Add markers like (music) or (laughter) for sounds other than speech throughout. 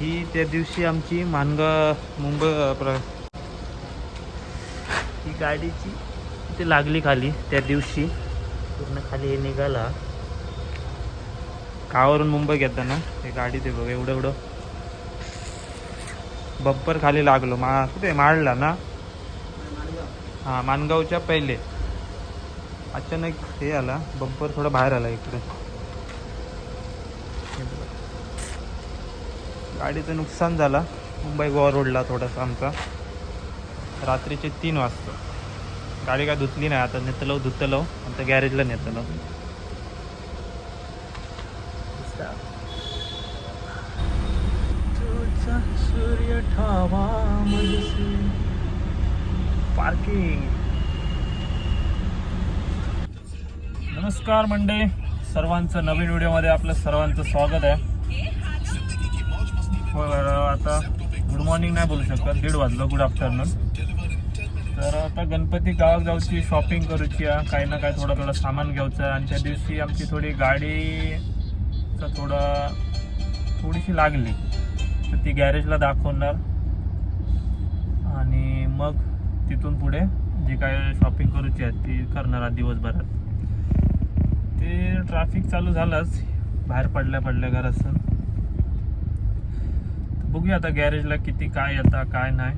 ही त्या दिवशी आमची मानगाव मुंबई प्र ही गाडीची ते लागली खाली त्या दिवशी. पूर्ण खाली हे निघाला. गावावरून मुंबई घेताना. हे गाडी ते बघ एवढं एवढं. बंपर खाली लागलो. मा कुठे? माळला ना? हां मानगावच्या पहिले. अचानक हे आला. बंपर थोडा बाहेर आला इकडे हे बघा. गाडीचं नुकसान झाला. मुंबई गोवा रोडला थोडासा आमचा. रात्रीचे तीन वाजता. गाडी काय धुतली नाही आता नेतलो धुतलो आता गॅरेजला नेतलो सूर्य ठावा पार्किंग नमस्कार मंडळी. सर्वांचं नवीन व्हिडिओमध्ये आपलं सर्वांचं स्वागत आहे. आता गुड मॉर्निंग नाही बोलू शकत. दीड वाजलं गुड आफ्टरनून तर आता गणपती गावात जाऊची शॉपिंग करूची आहे काही ना काही थोडं थोडं सामान घ्यायचं आणि त्या दिवशी आमची थोडी गाडीचं थोडं थोडीशी लागली. तर ती गॅरेजला दाखवणार. आणि मग तिथून पुढे जी काय शॉपिंग करूची आहे ती करणार आहे दिवसभरात. ते ट्रॅफिक चालू झालंच. बाहेर पडल्या पडल्या घरातून. बघूया आता गॅरेजला किती काय येता काय नाही.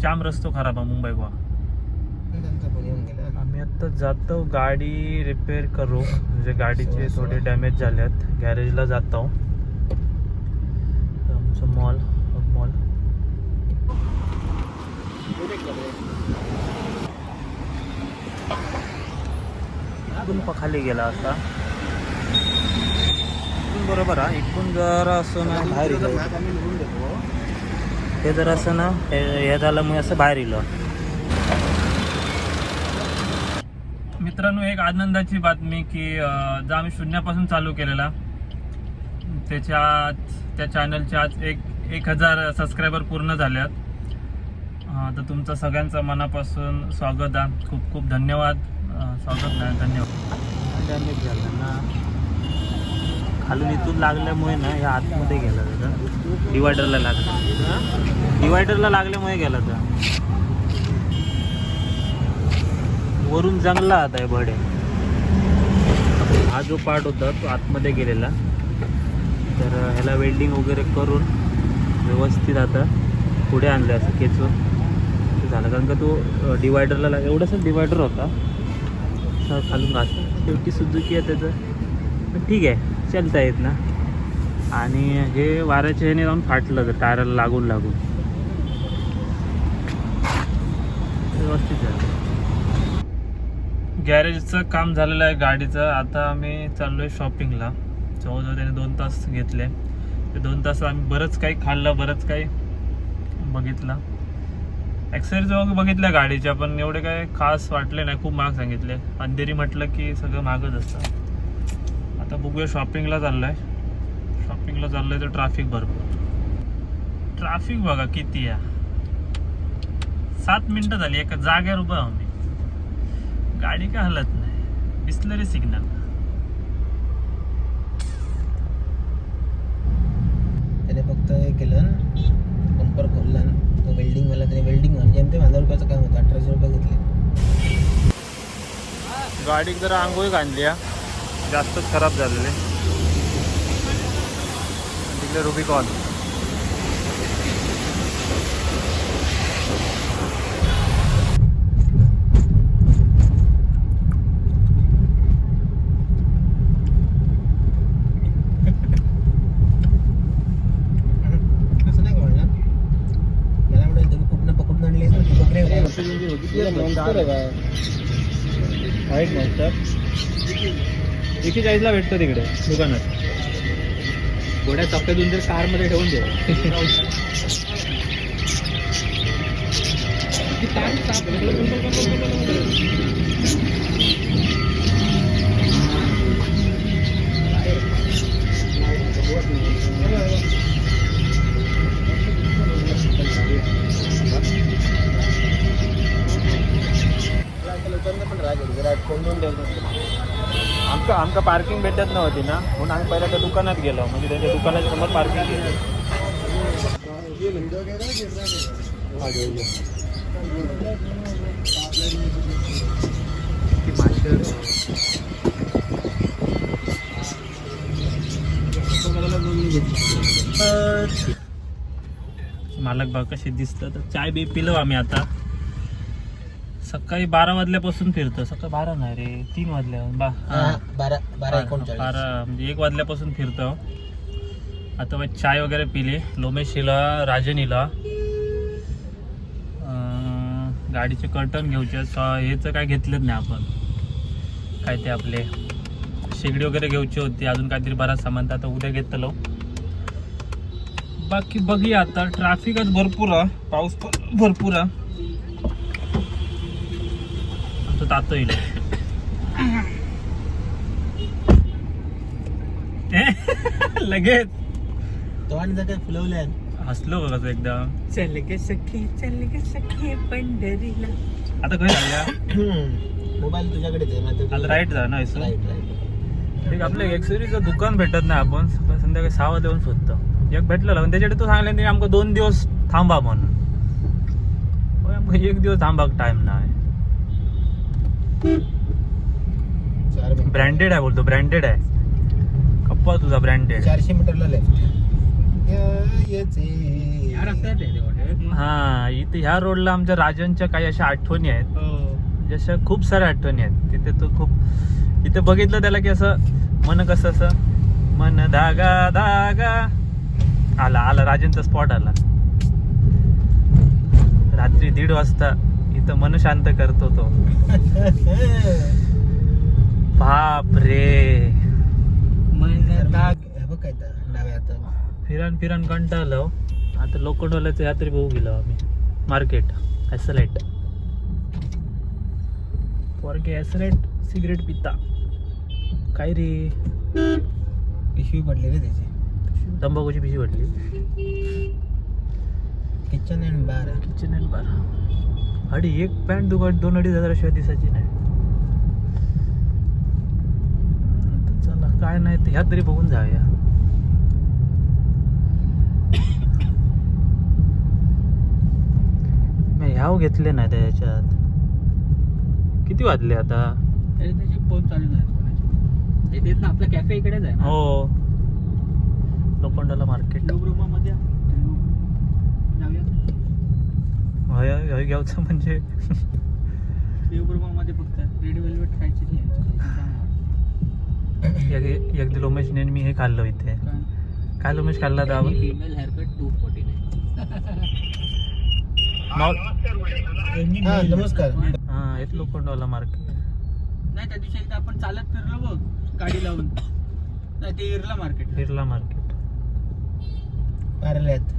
जाम रस्तो खराब आहे मुंबई गोवा. आम्ही आता जातो गाडी रिपेअर करू. म्हणजे गाडीचे थोडे डॅमेज झाल्यात गॅरेजला जातो. आमचं मॉल मॉल खाली गेला आता. बरोबर आहे इकडून जर असं ना बाहेर इलं हे जर असं ना हे हे झालं मी असं बाहेर इलं. मित्रांनो एक आनंदाची बातमी की जा जो आम्ही शून्यापासून चालू केलेला. त्याच्या त्या चॅनलच्या आज एक एक हजार सबस्क्रायबर पूर्ण झाल्यात. तर तुमचं सगळ्यांचं मनापासून स्वागत आहे खूप खूप धन्यवाद. स्वागत नाही धन्यवाद. डॅमेज झालं ना खालून इथून लागल्यामुळे ना ह्या आतमध्ये गेला त्याचा डिवायडरला लागला. डिवायडरला लागल्यामुळे गेला तर वरून जंगला आता आहे भडे हा जो पार्ट होता तो आतमध्ये गेलेला. तर ह्याला वेल्डिंग वगैरे करून व्यवस्थित आता पुढे आणलं असं खेचून. ते झालं. कारण का तो डिवायडरला लाग एवढासा डिवायडर होता. खालून घास शेवटी सुजुकी आहे त्याचं. पण ठीक आहे. चलता येत ना? आणि हे वाऱ्याच्या ह्याने जाऊन फाटलं तर टायरला लागून लागून. व्यवस्थित गॅरेजचं काम झालेलं आहे गाडीचं. आता आम्ही चाललो आहे शॉपिंगला जवळजवळ त्याने दोन तास घेतले. ते दोन तास आम्ही बरंच काही खाल्लं बरंच काही बघितलं. ॲक्सेसरीज वगैरे बघितल्या गाडीच्या पण एवढे काय खास वाटले नाही. खूप महाग सांगितले. अंधेरी म्हटलं की सगळं महागच असतं. आता बघूया शॉपिंगला चाललो आहे शॉपिंगला चाललो आहे तर ट्रॅफिक भरपूर. ट्रॅफिक बघा किती आहे. सात मिनटं झाली एका जागेवर उभं आहो मी गाडी काय हलत नाही. बिस्लरी सिग्नल त्याने फक्त हे केलं बंपर खोलला तो वेल्डिंग वाला त्याने वेल्डिंग म्हणजे ते हजार रुपयाचं काम होतं अठराशे रुपये घेतले. गाडी जरा आंघोळी घाणली हा. जास्तच खराब झालेली. तिकडे रुबिकॉन असं नाही का एकशे चाळीसला भेटतं तिकडे दुकानात. गोड्या चपट्यातून जर कारमध्ये ठेवून दे. पण जरा कोंडून आमचं आमका पार्किंग भेटत नव्हती ना. म्हणून आम्ही पहिल्या त्या दुकानात गेलो. म्हणजे त्यांच्या दुकानाच्या समोर पार्किंग केली. मालक बघ कसे दिसतं तर चाय बी पिलो आम्ही आता. सकाळी बारा वाजल्यापासून फिरतो. सकाळी बारा नाही रे तीन वाजल्या बा हा, बारा बारा बारा एकोणचाळीस. बारा म्हणजे एक वाजल्यापासून फिरतो. आता मग चाय वगैरे पिली. लोमेशीला राजनीला. अं, गाडीचे कर्टन घ्यायचे स- हेचं काय घेतलेच नाही आपण. काय ते आपले शेगडी वगैरे घ्यायची होती. अजून काहीतरी बराच सामान. तर आता उद्या घेतलो. बाकी बघूया आता. ट्रॅफिकच भरपूर आहे. पाऊस पण भरपूर आहे. आता तातो येईल. लगेच. तोंड जर फुलवल्या. हसलो बघ कसं एकदम चल गे सखी चल गे सखी पंढरीला. आता काय झालं मोबाईल तुझ्याकडेच आहे आता राईट जा ना राईट राईट. एक आपलं एक्सरीचं दुकान भेटत नाही आपण. संध्याकाळी सहा वाजता येऊन शोधतो एक भेटलं पण त्याच्याकडे तू सांगले नाही आमका दोन दिवस थांबा म्हणून. एक दिवस थांबाक टाइम नाही. ब्रँडेड आहे बोलतो ब्रँडेड आहे. कप्पा तुझा ब्रँडेड चारशे मीटरला लेफ्ट हा इथे ह्या रोडला आमच्या राजांच्या काही अशा आठवणी आहेत. जशा खूप साऱ्या आठवणी आहेत. तिथे तो खूप इथे बघितलं त्याला की असं मन कसं असं मन धागा धागा. आला आला राजेंचा स्पॉट आला. रात्री दीड वाजता इथं मन शांत करतो तो. बाप रे तर फिरान फिरान कंटाळलो. आता लोखंडवाल्याचं यात्री बघू गेलो आम्ही. मार्केट ॲसलाईट पोरगे ॲसलाईट सिगरेट पिता. काय रे? पिशवी पडली रे त्याची. तंबाखूची पिशी वाटली kitchen and bar kitchen and bar अडी एक पॅन्ट दुकान दोन अडीच हजाराशिवाय दिसायची नाही. चला काय नाही ह्या तरी बघून जाऊया. मी ह्याव घेतले नाही त्याच्यात किती वाजले आता? त्याची फोन चालू नाही तेच ना आपलं कॅफे इकडेच आहे ना. हो. लोखंडाला मार्केट. मध्ये. जाऊया. हय घ्यायचं म्हणजे. मध्ये फक्त रेड वेल्वेट खायची ती एक एक लोमेशने आणि मी हे खाल्लो इथे. काय? लोमेश खाल्ला तर आपण फिमेल हेअरकट टू फोर्टी हा नमस्कार. हा हेच लोखंडवाला मार्केट नाही त्या दिवशी एकदा आपण चालत फिरलो बघ गाडी लावून. नाही ते इरला मार्केट बिर्ला मार्केट पार्ल्यात.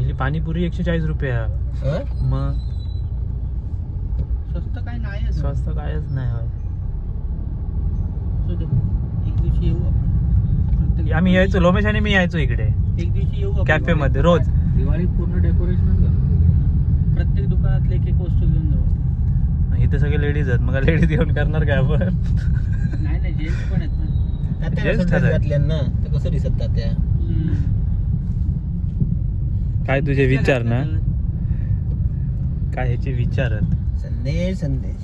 पहिली पाणीपुरी एकशे चाळीस रुपये. आहे. हं? मग? स्वस्त काय नाही आहे स्वस्त कायच नाही. एक दिवशी येऊ आम्ही यायचो लोमेश आणि मी यायचो इकडे. एक दिवशी येऊ. कॅफे मध्ये रोज. दिवाळीत पूर्ण डेकोरेशन प्रत्येक दुकानातले एक एक वस्तू घेऊन जाऊ. इथे सगळे लेडीज आहेत. मग लेडीज येऊन करणार काय आपण? नाही नाही जेंट्स पण आहेत ना. जेंट्स. घातल्यान ना? तर कसं दिसत तात्या? काय तुझे विचार ना? काय ह्याचे विचार आहेत? संदेश संदेश.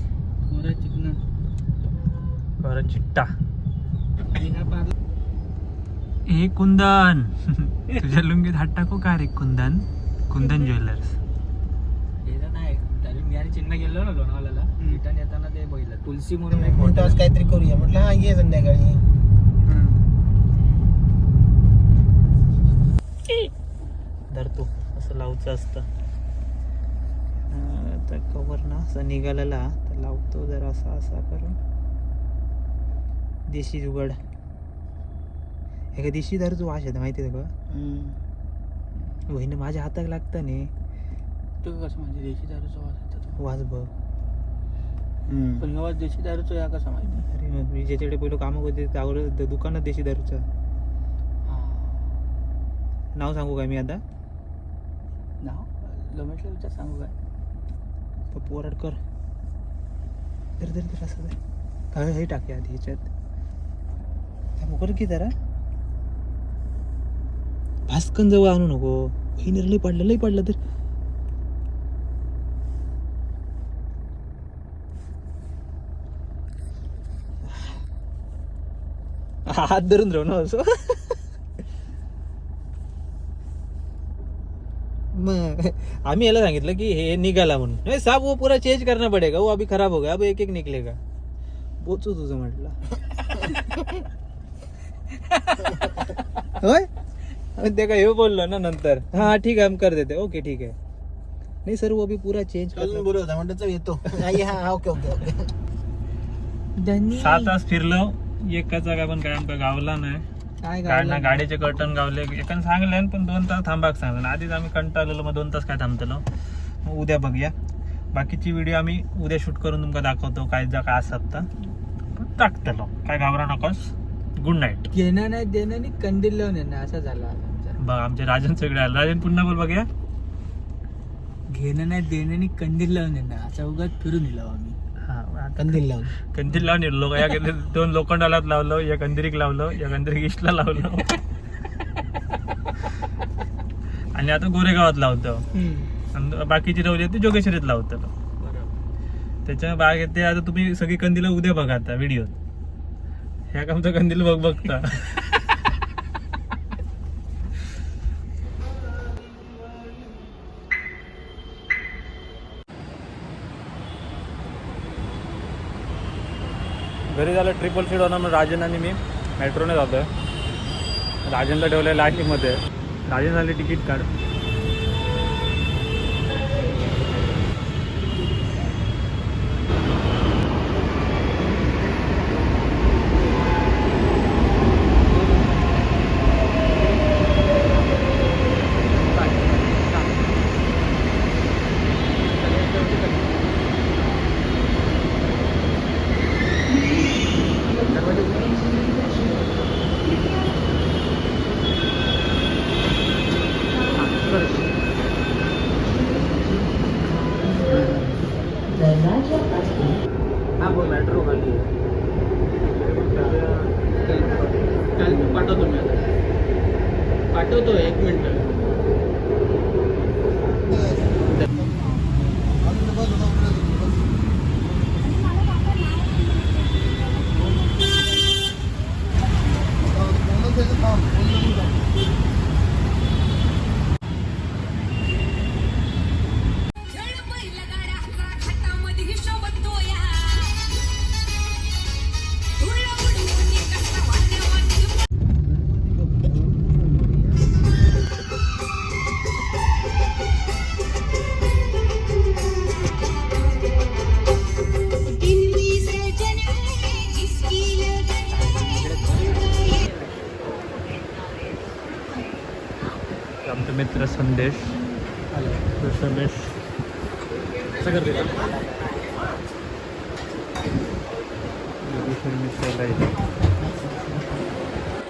गोरा चिकना. बरं चिट्टा. हा कुंदन. (laughs) तुझ्या लुंगीत हात टाकू का रे कुंदन? कुंदन ज्वेलर्स. हे चिन्ह गेलो ना लोणावळ्याला. रिटर्न येताना ते बघितलं तुलसी म्हणून एक आज काहीतरी करूया. म्हटलं हा ये संध्याकाळी. धरतो असं लावचं असतं. आता कवर ना असं निघालेला तर लावतो जरा असा असा करून. देशी जुगाड. हे का देशी दारूचं वास येतं माहिती आहे का? वहिनी माझ्या हाताक लागतं ने. तो कसं म्हणजे देशी दारूचा वास येतो. वास बघ. पण वास देशी दारूचा या कसा माहिती अरे मग मी ज्याच्याकडे पहिलं कामं होते त्यावर दुकानात देशी दारूचं. नाव सांगू काय मी आता? नाव? लोमेशला विचार सांगू काय? पोराडकर धर धर असं काय हे टाकी आधी ह्याच्यात कर की जरा. भास्कन जवळ आणू नको. हिनर लई पडलं लई पडलं तर. हात धरून राहू ना असं. मग (laughs) आम्ही याला सांगितलं की हे निघाला म्हणून. नाही साब वो पुरा चेंज करना पडेगा. वो अभी खराब हो गया अब एक एक निकलेगा. पोचू तुझं म्हटलं. होय? ते काय हे बोललो ना नंतर. हा ठीक आहे हम कर देते. ओके ठीक आहे. नाही सर वो अभी पूरा चेंज अजून बोलत होता म्हणतो येतो. नाही हा ओके ओके ओके. सहा तास फिरलो. एकाचा काय पण काय आमका गावला नाही. काय गाडीचे कर्टन गावले. एकान सांगले पण दोन तास थांबाक सांगलं आधीच आम्ही कंटाळलेलो मग दोन तास काय थांबतलो. मग उद्या बघूया. बाकीची व्हिडिओ आम्ही उद्या शूट करून तुमका दाखवतो काय जा काय असतात तर टाकतलो. काय घाबरा नकोस. गुड नाईट घेणं नाही देणं नाही कंदील लावून येणं असं झालं आमचं. बघ आमचे राजन सगळे आले. राजन पुन्हा बोल बघूया. घेणं नाही देणं नाही कंदील लावून येणं असं उगाच फिरून येलो आम्ही. कंदील लावून. कंदील लावून येलो या दोन लोखंडालात लावलं या कंदिरीक लावलं या कंदिरीक इष्टला लावलं. आणि आता गोरेगावात लावतो. बाकीची रवली ती जोगेश्वरीत लावतो. त्याच्या बाग ते आता तुम्ही सगळी कंदील उद्या बघा आता व्हिडिओ ह्या कामचं कंदील बघ बघता. घरी झालं ट्रिपल सीट होणार मग राजन आणि मी. मेट्रोने जातोय. राजनला ठेवलंय लाईनीमध्ये राजन झाले तिकीट काढ मिसळला इथे.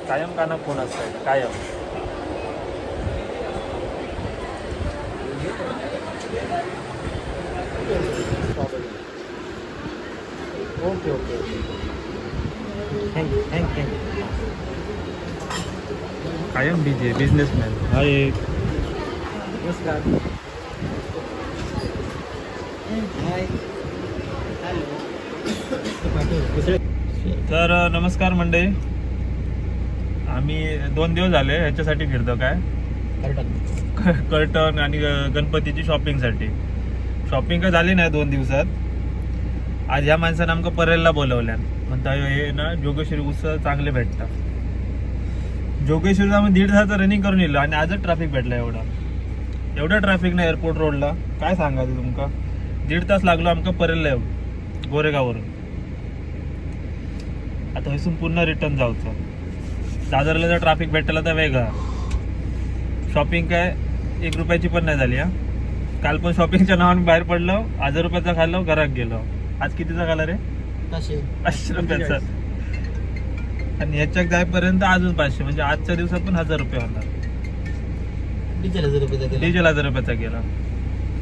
कायम काना फोन असतात कायम. Okay okay thank you thank you कायम बिझी बिझनेसमॅन हा एक नमस्कार. तर नमस्कार मंडळी. आम्ही दोन दिवस झाले ह्याच्यासाठी फिरतो काय? कर्टन. कर्टन आणि गणपतीची शॉपिंगसाठी. शॉपिंग काय झाली नाही दोन दिवसात? आज ह्या माणसानं आमका परेलला बोलवल्या म्हणता हे ना जोगेश्वरी उत्सव चांगले भेटतात. जोगेश्वरीला आम्ही दीड तासाचं रनिंग करून येलो आणि आजच ट्रॅफिक भेटला एवढा. एवढं ट्रॅफिक ना एअरपोर्ट रोडला काय सांगायचं तुमका? दीड तास लागलो आमका परेलला येऊ गोरेगाववरून. आता हयसून पुन्हा रिटर्न जाऊचं. दादरला जर ट्रॅफिक भेटला तर वेगळा. शॉपिंग काय एक रुपयाची पण नाही झाली हा. काल पण शॉपिंगच्या नावाने बाहेर पडलो हजार रुपयाचा खाल्लो घरात गेलो. आज कितीचा खाला रे? पाचशे. रुपयाचा. आणि ह्याच्यात जायपर्यंत अजून पाचशे म्हणजे आजच्या दिवसात पण हजार रुपये होणार. डिझेल हजार रुपयाचा गेला.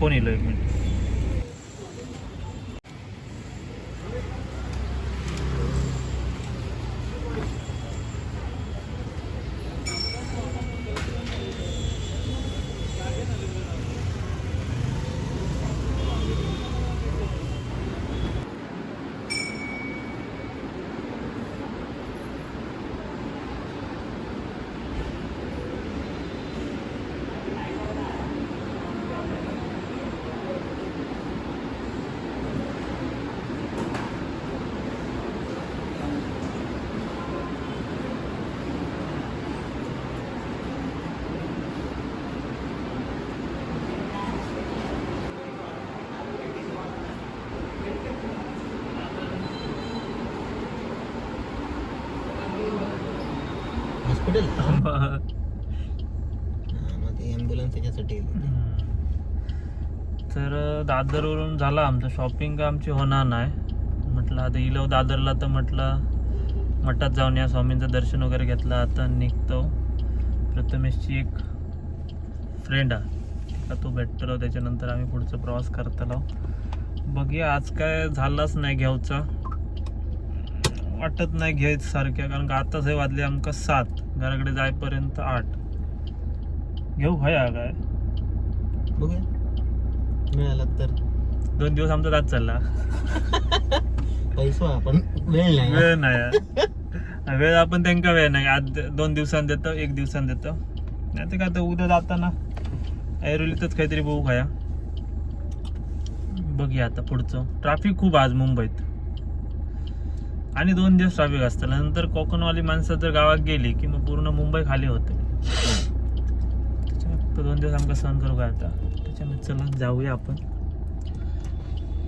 फोन येलो एक मिनिट हा, मग ते ॲम्ब्युलन्स तर दादरवरून झाला आमचं शॉपिंग आमची होणार नाही. म्हटलं आता इलो दादरला तर म्हटलं मठात जाऊन या. स्वामींचं दर्शन वगैरे घेतलं आता निघतो. प्रथमेशची एक फ्रेंड आहे. का तो भेटतो त्याच्यानंतर आम्ही पुढचा प्रवास करतलो. बघूया आज काय झालाच नाही घ्यावचा वाटत नाही घ्यायचं सारख्या कारण का आताच हे वाजले आमका सात. घराकडे जायपर्यंत आठ. घेऊ खया काय बघूया. मिळाला तर. दोन दिवस आमचा दात चालला. पैसा पण वेळ नाही. वेळ नाही. वेळ आपण त्यांका वेळ नाही. आज दोन दिवसांनी देतो एक दिवसांनी देतो. नाही ते काय आता उद्या जाताना ऐरोलीतच काहीतरी बघू खाया. बघूया आता पुढचं. ट्रॅफिक खूप आज मुंबईत. आणि दोन दिवस ट्रॅफिक असतं. नंतर कोकणवाली माणसं जर गावात गेली की मग पूर्ण मुंबई खाली होते. तो दोन दिवस आमका सहन करू काय आता? त्याच्यामुळे चला जाऊया आपण.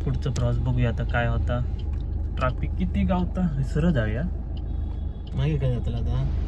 पुढचं प्रवास बघूया आता काय होता. ट्रॅफिक किती गावता? विसरत जाऊया. मागे काय जातला आता?